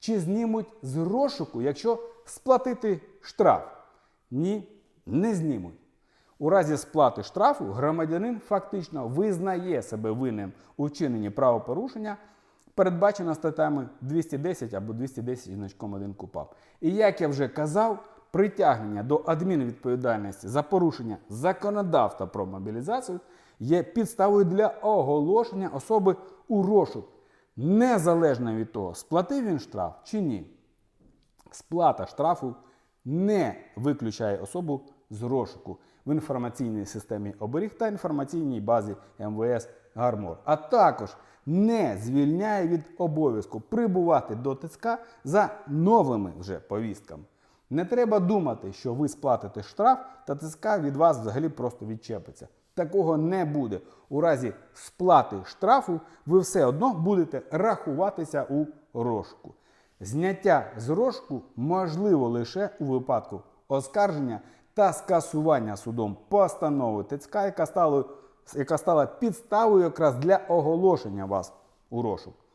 Чи знімуть з розшуку, якщо сплатити штраф? Ні, не знімуть. У разі сплати штрафу громадянин фактично визнає себе винним у вчиненні правопорушення, передбачено статтями 210 або 210 значком 1 КУПАП. І як я вже казав, притягнення до адмінвідповідальності за порушення законодавства про мобілізацію є підставою для оголошення особи у розшук, незалежно від того, сплатив він штраф чи ні. Сплата штрафу не виключає особу з розшуку в інформаційній системі оберіг та інформаційній базі МВС Гармор, а також не звільняє від обов'язку прибувати до ТЦК за новими вже повістками. Не треба думати, що ви сплатите штраф та ТЦК від вас взагалі просто відчепиться. Такого не буде. У разі сплати штрафу ви все одно будете рахуватися у рожку. Зняття з рожку можливо лише у випадку оскарження та скасування судом постанови ТЦК, яка стала, яка стала підставою якраз для оголошення вас у розшук.